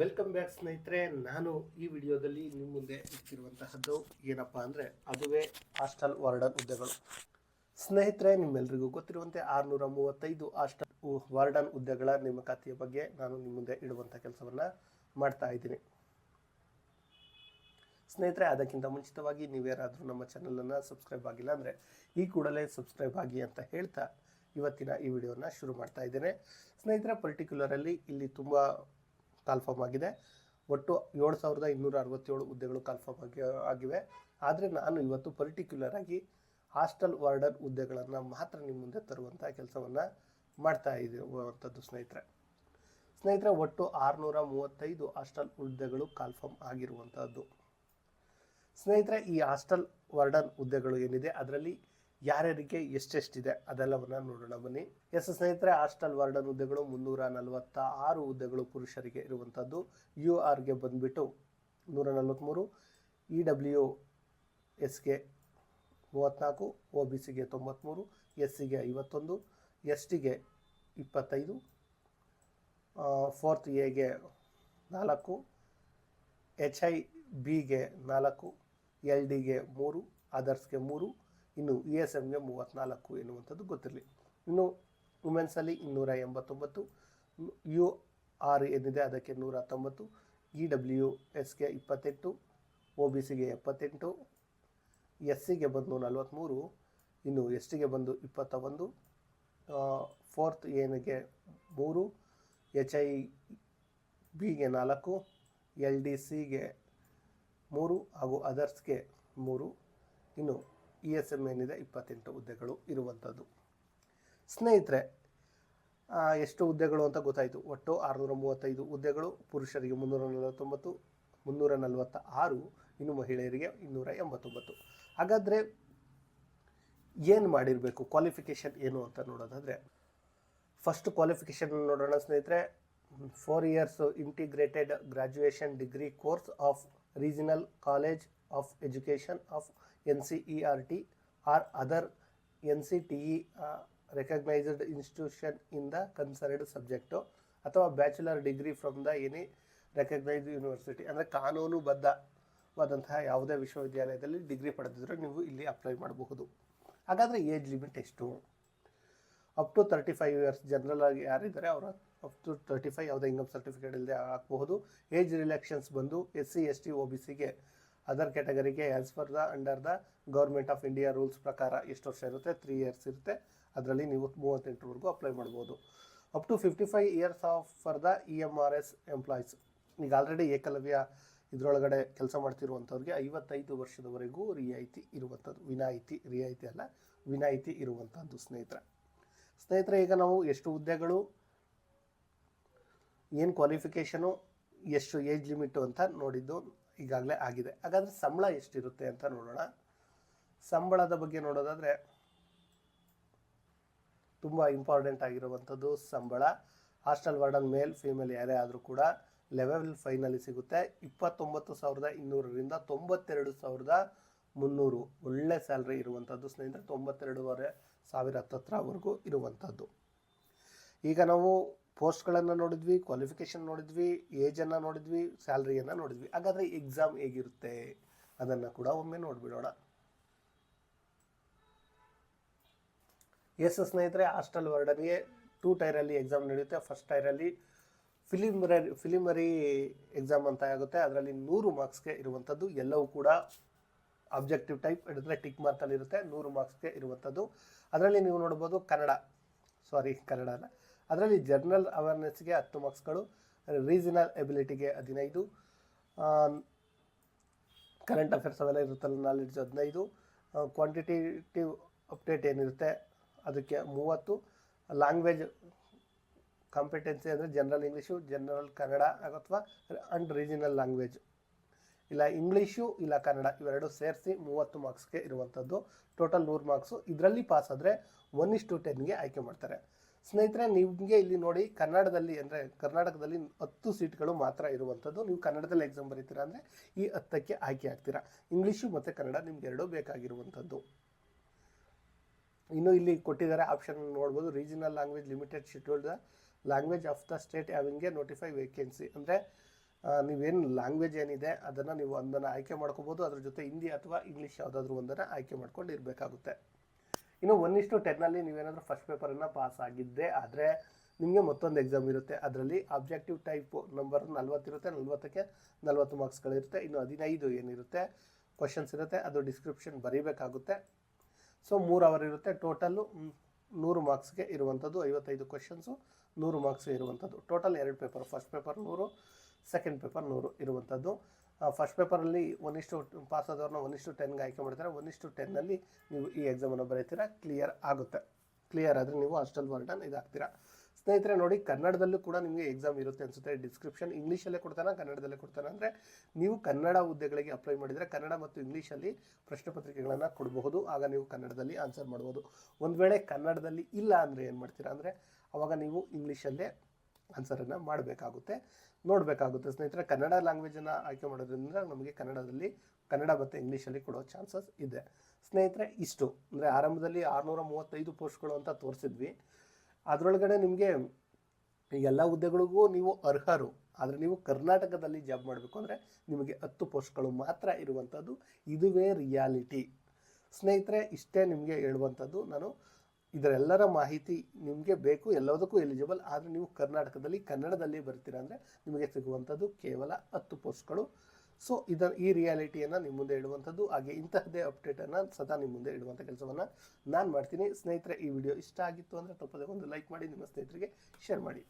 Welcome back ಸ್ನೇಹಿತರೆ. ನಾನು ಈ ವಿಡಿಯೋದಲ್ಲಿ ನಿಮ್ಮ ಮುಂದೆ ಇಟ್ಟಿರುವಂತಹದ್ದು ಏನಪ್ಪ ಅಂದರೆ ಅದುವೇ ಹಾಸ್ಟೆಲ್ ವಾರ್ಡನ್ ಹುದ್ದೆಗಳು. ಸ್ನೇಹಿತರೆ ನಿಮ್ಮೆಲ್ಲರಿಗೂ ಗೊತ್ತಿರುವಂತೆ ಆರುನೂರ ಮೂವತ್ತೈದು ಹಾಸ್ಟೆಲ್ ವಾರ್ಡನ್ ಹುದ್ದೆಗಳ ನೇಮಕಾತಿಯ ಬಗ್ಗೆ ನಾನು ನಿಮ್ಮ ಮುಂದೆ ಇಡುವಂಥ ಕೆಲಸವನ್ನು ಮಾಡ್ತಾ ಇದ್ದೀನಿ. ಸ್ನೇಹಿತರೆ, ಅದಕ್ಕಿಂತ ಮುಂಚಿತವಾಗಿ ನೀವೇನಾದರೂ ನಮ್ಮ ಚಾನಲನ್ನು ಸಬ್ಸ್ಕ್ರೈಬ್ ಆಗಿಲ್ಲ ಅಂದರೆ ಈ ಕೂಡಲೇ ಸಬ್ಸ್ಕ್ರೈಬ್ ಆಗಿ ಅಂತ ಹೇಳ್ತಾ ಇವತ್ತಿನ ಈ ವಿಡಿಯೋನ ಶುರು ಮಾಡ್ತಾ ಇದ್ದೇನೆ. ಸ್ನೇಹಿತರೆ ಪರ್ಟಿಕ್ಯುಲರಲ್ಲಿ ಇಲ್ಲಿ ತುಂಬ ಕಾಲ್ಫಾರ್ಮ್ ಆಗಿದೆ. ಒಟ್ಟು ಏಳು ಸಾವಿರದ ಇನ್ನೂರ ಅರವತ್ತೇಳು ಹುದ್ದೆಗಳು ಕನ್ಫರ್ಮ್ ಆಗಿ, ಆಗಿವೆ. ಆದರೆ ನಾನು ಇವತ್ತು ಪರ್ಟಿಕ್ಯುಲರ್ ಆಗಿ ಹಾಸ್ಟೆಲ್ ವಾರ್ಡನ್ ಹುದ್ದೆಗಳನ್ನು ಮಾತ್ರ ನಿಮ್ಮ ಮುಂದೆ ತರುವಂಥ ಕೆಲಸವನ್ನು ಮಾಡ್ತಾ ಇರುವಂಥದ್ದು ಸ್ನೇಹಿತರೆ. ಸ್ನೇಹಿತರೆ, ಒಟ್ಟು ಆರುನೂರ ಮೂವತ್ತೈದು ಹಾಸ್ಟೆಲ್ ಹುದ್ದೆಗಳು ಕಾಲ್ಫಾರ್ಮ್ ಆಗಿರುವಂಥದ್ದು ಸ್ನೇಹಿತರೆ, ಈ ಹಾಸ್ಟೆಲ್ ವಾರ್ಡನ್ ಹುದ್ದೆಗಳು ಏನಿದೆ, ಅದರಲ್ಲಿ ಯಾರ್ಯಾರಿಗೆ ಎಷ್ಟೆಷ್ಟಿದೆ ಅದೆಲ್ಲವನ್ನ ನೋಡೋಣ. ಬನ್ನಿ. ಎಸ್ ಸ್ನೇಹಿತರೆ, ಹಾಸ್ಟೆಲ್ ವಾರ್ಡನ್ ಹುದ್ದೆಗಳು ಮುನ್ನೂರ ನಲವತ್ತ ಆರು ಹುದ್ದೆಗಳು ಪುರುಷರಿಗೆ ಇರುವಂಥದ್ದು ಯು ಆರ್ಗೆ ಬಂದುಬಿಟ್ಟು ನೂರ ನಲವತ್ತ್ಮೂರು ಇ ಡಬ್ಲ್ಯೂ ಎಸ್ಗೆ ಮೂವತ್ತ್ನಾಲ್ಕು, ಒ ಬಿ ಸಿಗೆ ತೊಂಬತ್ತ್ಮೂರು ಎಸ್ ಸಿಗೆ ಐವತ್ತೊಂದು, ಎಸ್ ಟಿಗೆ ಇಪ್ಪತ್ತೈದು ಫೋರ್ತ್ ಎಗೆ ನಾಲ್ಕು, ಎಚ್ ಐ ಬಿಗೆ ನಾಲ್ಕು, ಎಲ್ ಡಿಗೆ ಮೂರು ಅದರ್ಸ್ಗೆ ಮೂರು ಇನ್ನು ಇ ಎಸ್ ಎಮ್ಗೆ ಮೂವತ್ತ್ನಾಲ್ಕು ಎನ್ನುವಂಥದ್ದು ಗೊತ್ತಿರಲಿ. ಇನ್ನು ವುಮೆನ್ಸಲ್ಲಿ ಇನ್ನೂರ ಎಂಬತ್ತೊಂಬತ್ತು, ಯು ಆರ್ ಏನಿದೆ ಅದಕ್ಕೆ ನೂರ ಹತ್ತೊಂಬತ್ತು, ಇ ಡಬ್ಲ್ಯೂ ಎಸ್ಗೆ ಇಪ್ಪತ್ತೆಂಟು, ಒ ಬಿ ಸಿಗೆ ಎಪ್ಪತ್ತೆಂಟು, ಎಸ್ ಸಿಗೆ ಬಂದು ನಲವತ್ತ್ಮೂರು ಇನ್ನು ಎಸ್ ಟಿಗೆ ಬಂದು ಇಪ್ಪತ್ತ ಒಂದು ಫೋರ್ತ್ ಏನಿಗೆ ಮೂರು, ಎಚ್ ಐ ಬಿಗೆ ನಾಲ್ಕು, ಎಲ್ ಡಿ ಸಿಗೆ ಮೂರು, ಹಾಗೂ ಅದರ್ಸ್ಗೆ ಮೂರು, ಇನ್ನು ಇ ಎಸ್ ಎಂ ಏನಿದೆ, ಇಪ್ಪತ್ತೆಂಟು ಹುದ್ದೆಗಳು ಇರುವಂಥದ್ದು. ಸ್ನೇಹಿತರೆ ಎಷ್ಟು ಹುದ್ದೆಗಳು ಅಂತ ಗೊತ್ತಾಯಿತು. ಒಟ್ಟು ಆರುನೂರ ಮೂವತ್ತೈದು ಹುದ್ದೆಗಳು, ಪುರುಷರಿಗೆ ಮುನ್ನೂರ ನಲವತ್ತೊಂಬತ್ತು ಮುನ್ನೂರ ನಲವತ್ತ ಆರು ಇನ್ನು ಮಹಿಳೆಯರಿಗೆ ಇನ್ನೂರ ಎಂಬತ್ತೊಂಬತ್ತು ಹಾಗಾದರೆ ಏನು ಮಾಡಿರಬೇಕು? ಕ್ವಾಲಿಫಿಕೇಷನ್ ಏನು ಅಂತ ನೋಡೋದಾದರೆ, ಫಸ್ಟ್ ಕ್ವಾಲಿಫಿಕೇಷನ್ ನೋಡೋಣ ಸ್ನೇಹಿತರೆ. Four years integrated graduation degree course of regional college of education of N C E R T or other N C T E recognised institution in the concerned subject ಅಥವಾ bachelor degree from the any recognised university ಅಂದರೆ ಕಾನೂನುಬದ್ಧವಾದಂತಹ ಯಾವುದೇ ವಿಶ್ವವಿದ್ಯಾಲಯದಲ್ಲಿ degree ಪಡೆದಿದ್ದರೆ ನೀವು ಇಲ್ಲಿ apply ಮಾಡಬಹುದು. ಹಾಗಾದರೆ ಏಜ್ ಲಿಮಿಟ್ ಎಷ್ಟು? Up to thirty five years general ಆಗಿ ಯಾರಿದ್ದಾರೆ, ಅವರ ಅಪ್ ಟು ತರ್ಟಿ ಫೈವ್ ಯಾವುದೇ ಇನ್ಕಮ್ ಸರ್ಟಿಫಿಕೇಟ್ ಇಲ್ಲದೆ ಹಾಕಬಹುದು. ಏಜ್ ರಿಲ್ಯಾಕ್ಷನ್ಸ್ ಬಂದು S C S T O B ಸಿಗೆ other ಕ್ಯಾಟಗರಿಗೆ as per the under the government of India rules ಪ್ರಕಾರ ಎಷ್ಟು ವರ್ಷ ಇರುತ್ತೆ? ತ್ರೀ ಇಯರ್ಸ್ ಇರುತ್ತೆ. ಅದರಲ್ಲಿ ನೀವು ಮೂವತ್ತೆಂಟರವರೆಗೂ ಅಪ್ಲೈ ಮಾಡ್ಬೋದು. Up to fifty five years of per the E M R S employees ಈಗ ಆಲ್ರೆಡಿ ಏಕಲವ್ಯ ಇದರೊಳಗಡೆ ಕೆಲಸ ಮಾಡ್ತಿರುವಂಥವ್ರಿಗೆ ಐವತ್ತೈದು ವರ್ಷದವರೆಗೂ ರಿಯಾಯಿತಿ ಇರುವಂಥದ್ದು. ವಿನಾಯಿತಿ, ರಿಯಾಯಿತಿ ಅಲ್ಲ, ವಿನಾಯಿತಿ ಇರುವಂಥದ್ದು ಸ್ನೇಹಿತರೆ. ಸ್ನೇಹಿತರೆ, ಈಗ ನಾವು ಎಷ್ಟು ಹುದ್ದೆಗಳು ಏನು ಕ್ವಾಲಿಫಿಕೇಷನು ಎಷ್ಟು ಏಜ್ ಲಿಮಿಟು ಅಂತ ನೋಡಿದ್ದು ಈಗಾಗಲೇ ಆಗಿದೆ. ಹಾಗಾದರೆ ಸಂಬಳ ಎಷ್ಟಿರುತ್ತೆ ಅಂತ ನೋಡೋಣ. ಸಂಬಳದ ಬಗ್ಗೆ ನೋಡೋದಾದರೆ ತುಂಬ ಇಂಪಾರ್ಟೆಂಟ್ ಆಗಿರುವಂಥದ್ದು ಸಂಬಳ. ಹಾಸ್ಟೆಲ್ ವಾರ್ಡನ್ ಮೇಲ್ ಫೀಮೇಲ್ ಯಾರೇ ಆದರೂ ಕೂಡ ಲೆವೆಲ್ ಫೈನಲ್ಲಿ ಸಿಗುತ್ತೆ. ಇಪ್ಪತ್ತೊಂಬತ್ತು ಸಾವಿರದ ಇನ್ನೂರರಿಂದ ತೊಂಬತ್ತೆರಡು ಸಾವಿರದ ಮುನ್ನೂರು ಒಳ್ಳೆ ಸ್ಯಾಲ್ರಿ ಇರುವಂಥದ್ದು. ಸ್ನೇಹಿತರೆ, ತೊಂಬತ್ತೆರಡೂವರೆ ಸಾವಿರ ಹತ್ತತ್ರವರೆಗೂ ಇರುವಂಥದ್ದು. ಈಗ ನಾವು ಪೋಸ್ಟ್ಗಳನ್ನು ನೋಡಿದ್ವಿ ಕ್ವಾಲಿಫಿಕೇಷನ್ ನೋಡಿದ್ವಿ ಏಜನ್ನು ನೋಡಿದ್ವಿ ಸ್ಯಾಲ್ರಿಯನ್ನು ನೋಡಿದ್ವಿ. ಹಾಗಾದರೆ ಎಕ್ಸಾಮ್ ಹೇಗಿರುತ್ತೆ? ಅದನ್ನು ಕೂಡ ಒಮ್ಮೆ ನೋಡಿಬಿಡೋಣ. ಎಸ್ ಸ್ನೇಹಿತರೆ, ಹಾಸ್ಟೆಲ್ ವರ್ಡನ್ಗೆ ಟೂ ಟೈರಲ್ಲಿ ಎಕ್ಸಾಮ್ ನಡೆಯುತ್ತೆ. ಫಸ್ಟ್ ಟೈರಲ್ಲಿ ಫಿಲಿಮರಿ ಫಿಲಿಮರಿ ಎಕ್ಸಾಮ್ ಅಂತ ಆಗುತ್ತೆ. ಅದರಲ್ಲಿ ನೂರು ಮಾರ್ಕ್ಸ್ಗೆ ಇರುವಂಥದ್ದು ಎಲ್ಲವೂ ಕೂಡ ಆಬ್ಜೆಕ್ಟಿವ್ ಟೈಪ್ ಹಿಡಿದ್ರೆ ಟಿಕ್ ಮಾರ್ಕಲ್ಲಿ ಇರುತ್ತೆ ನೂರು ಮಾರ್ಕ್ಸ್ಗೆ ಇರುವಂಥದ್ದು. ಅದರಲ್ಲಿ ನೀವು ನೋಡ್ಬೋದು ಕನ್ನಡ. ಸಾರಿ ಕನ್ನಡ ಅಲ್ಲ. ಅದರಲ್ಲಿ ಜರ್ನಲ್ ಅವೇರ್ನೆಸ್ಗೆ ಹತ್ತು ಮಾರ್ಕ್ಸ್ಗಳು ರೀಜನಲ್ ಎಬಿಲಿಟಿಗೆ ಹದಿನೈದು ಕರೆಂಟ್ ಅಫೇರ್ಸ್ ಅವೆಲ್ಲ ಇರುತ್ತಲ್ಲ ನಾಲೆಡ್ಜ್ ಹದಿನೈದು ಕ್ವಾಂಟಿಟೇಟಿವ್ ಅಪ್ಡೇಟ್ ಏನಿರುತ್ತೆ ಅದಕ್ಕೆ ಮೂವತ್ತು ಲ್ಯಾಂಗ್ವೇಜ್ ಕಾಂಪಿಟೆನ್ಸಿ ಅಂದರೆ ಜನರಲ್ ಇಂಗ್ಲೀಷು ಜನರಲ್ ಕನ್ನಡ ಅಥವಾ ಅಂಡ್ ರೀಜನಲ್ ಲ್ಯಾಂಗ್ವೇಜ್ ಇಲ್ಲ ಇಂಗ್ಲೀಷು ಇಲ್ಲ ಕನ್ನಡ ಇವೆರಡು ಸೇರಿಸಿ ಮೂವತ್ತು ಮಾರ್ಕ್ಸ್ಗೆ ಇರುವಂಥದ್ದು ಟೋಟಲ್ ನೂರು ಮಾರ್ಕ್ಸು ಇದರಲ್ಲಿ ಪಾಸ್ ಆದರೆ ಒನ್ ಇಸ್ ಟು ಟೆನ್ಗೆ ಆಯ್ಕೆ ಮಾಡ್ತಾರೆ. ಸ್ನೇಹಿತರೆ, ನಿಮಗೆ ಇಲ್ಲಿ ನೋಡಿ ಕನ್ನಡದಲ್ಲಿ ಅಂದರೆ ಕರ್ನಾಟಕದಲ್ಲಿ ಹತ್ತು ಸೀಟ್ಗಳು ಮಾತ್ರ ಇರುವಂಥದ್ದು. ನೀವು ಕನ್ನಡದಲ್ಲಿ ಎಕ್ಸಾಮ್ ಬರೀತೀರಾ ಅಂದರೆ ಈ ಹತ್ತಕ್ಕೆ ಆಯ್ಕೆ ಆಗ್ತೀರಾ. ಇಂಗ್ಲೀಷು ಮತ್ತು ಕನ್ನಡ ನಿಮ್ಗೆ ಎರಡೂ ಬೇಕಾಗಿರುವಂಥದ್ದು. ಇನ್ನು ಇಲ್ಲಿ ಕೊಟ್ಟಿದ್ದಾರೆ ಆಪ್ಷನ್ ನೋಡ್ಬೋದು. Regional language limited scheduled language of the state having a notify vacancy ಅಂದರೆ ನೀವೇನು ಲ್ಯಾಂಗ್ವೇಜ್ ಏನಿದೆ ಅದನ್ನು ನೀವು ಒಂದನ್ನು ಆಯ್ಕೆ ಮಾಡ್ಕೋಬೋದು. ಅದ್ರ ಜೊತೆ ಹಿಂದಿ ಅಥವಾ ಇಂಗ್ಲೀಷ್ ಯಾವುದಾದ್ರೂ ಒಂದನ್ನು ಆಯ್ಕೆ ಮಾಡ್ಕೊಂಡು ಇರಬೇಕಾಗುತ್ತೆ. ಇನ್ನು ಒನ್ ಇಷ್ಟು ಟೆನ್ನಲ್ಲಿ ನೀವೇನಾದರೂ ಫಸ್ಟ್ ಪೇಪರನ್ನು ಪಾಸ್ ಆಗಿದ್ದೆ ಆದರೆ ನಿಮಗೆ ಮತ್ತೊಂದು ಎಕ್ಸಾಮ್ ಇರುತ್ತೆ. ಅದರಲ್ಲಿ ಆಬ್ಜೆಕ್ಟಿವ್ ಟೈಪ್ ನಂಬರ್ ನಲ್ವತ್ತಿರುತ್ತೆ ನಲ್ವತ್ತಕ್ಕೆ ನಲ್ವತ್ತು ಮಾರ್ಕ್ಸ್ಗಳಿರುತ್ತೆ ಇನ್ನು ಹದಿನೈದು ಏನಿರುತ್ತೆ ಕ್ವಶನ್ಸ್ ಇರುತ್ತೆ, ಅದು ಡಿಸ್ಕ್ರಿಪ್ಷನ್ ಬರೀಬೇಕಾಗುತ್ತೆ. ಸೊ ಮೂರು ಅವರ್ ಇರುತ್ತೆ ಟೋಟಲ್ಲು ನೂರು ಮಾರ್ಕ್ಸ್ಗೆ ಇರುವಂಥದ್ದು ಐವತ್ತೈದು ಕ್ವಶನ್ಸು ನೂರು ಮಾರ್ಕ್ಸ್ ಇರುವಂಥದ್ದು ಟೋಟಲ್ ಎರಡು ಪೇಪರ್ ಫಸ್ಟ್ ಪೇಪರ್ ನೂರು ಸೆಕೆಂಡ್ ಪೇಪರ್ ನೂರು ಇರುವಂಥದ್ದು ಫಸ್ಟ್ ಪೇಪರಲ್ಲಿ ಒನ್ ಇಷ್ಟು ಪಾಸ್ ಆದವ್ರನ್ನ ಒನ್ ಇಷ್ಟು ಟೆನ್ಗೆ ಆಯ್ಕೆ ಮಾಡ್ತಾರೆ. ಒನ್ ಇಷ್ಟು ಟೆನ್ನಲ್ಲಿ ನೀವು ಈ ಎಕ್ಸಾಮನ್ನು ಬರೀತೀರಾ? ಕ್ಲಿಯರ್ ಆಗುತ್ತೆ. ಕ್ಲಿಯರ್ ಆದರೆ ನೀವು ಹಾಸ್ಟೆಲ್ ವರ್ಡನ್ ಇದಾಗ್ತೀರಾ? ಸ್ನೇಹಿತರೆ, ನೋಡಿ, ಕನ್ನಡದಲ್ಲೂ ಕೂಡ ನಿಮಗೆ ಎಕ್ಸಾಮ್ ಇರುತ್ತೆ ಅನಿಸುತ್ತೆ. ಡಿಸ್ಕ್ರಿಪ್ಷನ್ ಇಂಗ್ಲೀಷಲ್ಲೇ ಕೊಡ್ತಾನೆ? ಕನ್ನಡದಲ್ಲೇ ಕೊಡ್ತಾನೆ? ಅಂದರೆ ನೀವು ಕನ್ನಡ ಹುದ್ದೆಗಳಿಗೆ ಅಪ್ಲೈ ಮಾಡಿದರೆ ಕನ್ನಡ ಮತ್ತು ಇಂಗ್ಲೀಷಲ್ಲಿ ಪ್ರಶ್ನೆ ಪತ್ರಿಕೆಗಳನ್ನು ಕೊಡಬಹುದು. ಆಗ ನೀವು ಕನ್ನಡದಲ್ಲಿ ಆನ್ಸರ್ ಮಾಡ್ಬೋದು. ಒಂದು ವೇಳೆ ಕನ್ನಡದಲ್ಲಿ ಇಲ್ಲ ಅಂದರೆ ಏನು ಮಾಡ್ತೀರಾ? ಅಂದರೆ ಅವಾಗ ನೀವು ಇಂಗ್ಲೀಷಲ್ಲೇ ಆನ್ಸರನ್ನು ಮಾಡಬೇಕಾಗುತ್ತೆ. ನೋಡಬೇಕಾಗುತ್ತೆ. ಸ್ನೇಹಿತರೆ, ಕನ್ನಡ ಲ್ಯಾಂಗ್ವೇಜನ್ನು ಆಯ್ಕೆ ಮಾಡೋದ್ರಿಂದ ನಮಗೆ ಕನ್ನಡದಲ್ಲಿ, ಕನ್ನಡ ಮತ್ತು ಇಂಗ್ಲೀಷಲ್ಲಿ ಕೊಡೋ ಚಾನ್ಸಸ್ ಇದೆ. ಸ್ನೇಹಿತರೆ, ಇಷ್ಟು. ಅಂದರೆ ಆರಂಭದಲ್ಲಿ ಆರುನೂರ ಮೂವತ್ತೈದು ಪೋಸ್ಟ್ಗಳು ಅಂತ ತೋರಿಸಿದ್ವಿ. ಅದರೊಳಗಡೆ ನಿಮಗೆ ಎಲ್ಲ ಹುದ್ದೆಗಳಿಗೂ ನೀವು ಅರ್ಹರು. ಆದರೆ ನೀವು ಕರ್ನಾಟಕದಲ್ಲಿ ಜಾಬ್ ಮಾಡಬೇಕು ಅಂದರೆ ನಿಮಗೆ ಹತ್ತು ಪೋಸ್ಟ್ಗಳು ಮಾತ್ರ ಇರುವಂಥದ್ದು ಇದುವೇ ರಿಯಾಲಿಟಿ ಸ್ನೇಹಿತರೆ, ಇಷ್ಟೇ ನಿಮಗೆ ಹೇಳುವಂಥದ್ದು ನಾನು ಇದರೆಲ್ಲರ ಮಾಹಿತಿ ನಿಮಗೆ ಬೇಕು, ಎಲ್ಲದಕ್ಕೂ ಎಲಿಜಿಬಲ್ ಆದರೆ ನೀವು ಕರ್ನಾಟಕದಲ್ಲಿ, ಕನ್ನಡದಲ್ಲಿ ಬರ್ತೀರಾ ಅಂದರೆ ನಿಮಗೆ ಸಿಗುವಂಥದ್ದು ಕೇವಲ ಹತ್ತು ಪೋಸ್ಟ್ಗಳು ಸೊ ಇದ ಈ ರಿಯಾಲಿಟಿಯನ್ನು ನಿಮ್ಮ ಮುಂದೆ ಇಡುವಂಥದ್ದು. ಹಾಗೆ ಇಂತಹದ್ದೇ ಅಪ್ಡೇಟನ್ನು ಸದಾ ನಿಮ್ಮ ಮುಂದೆ ಇಡುವಂಥ ಕೆಲಸವನ್ನು ನಾನು ಮಾಡ್ತೀನಿ. ಸ್ನೇಹಿತರೆ, ಈ ವಿಡಿಯೋ ಇಷ್ಟ ಆಗಿತ್ತು ಅಂದರೆ ತಪ್ಪದೆ ಒಂದು ಲೈಕ್ ಮಾಡಿ, ನಿಮ್ಮ ಸ್ನೇಹಿತರಿಗೆ ಶೇರ್ ಮಾಡಿ.